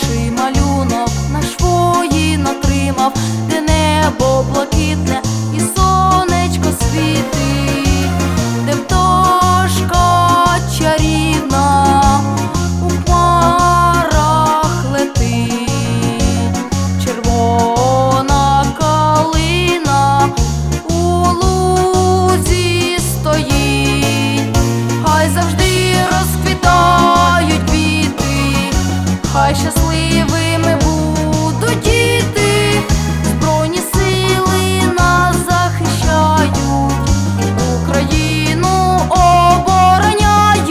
дитячий малюнок, наш воїн отримав, де небо блакитне хай щасливими будуть діти, збройні сили нас захищають, Україну обороняють,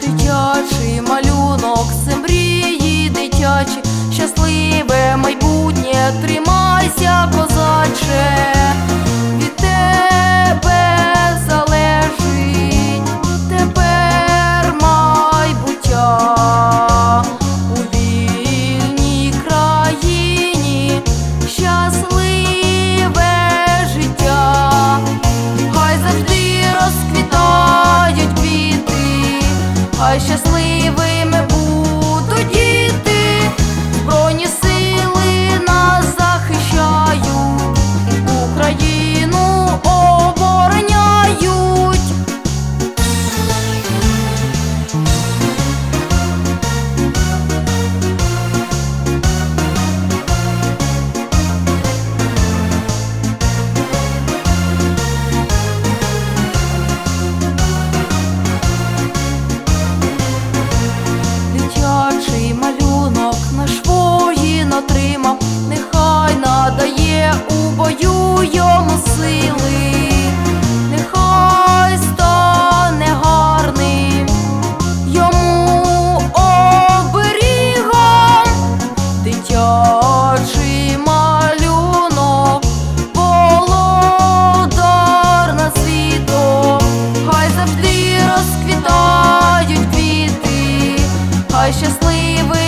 дитячий малюнок це мрії, дитячі, щасливе майбутнє, тримайся, козач. злили, нехай стане гарним, йому оберігом дитячий малюнок, володар на хай завжди розквітають квіти, хай щасливий.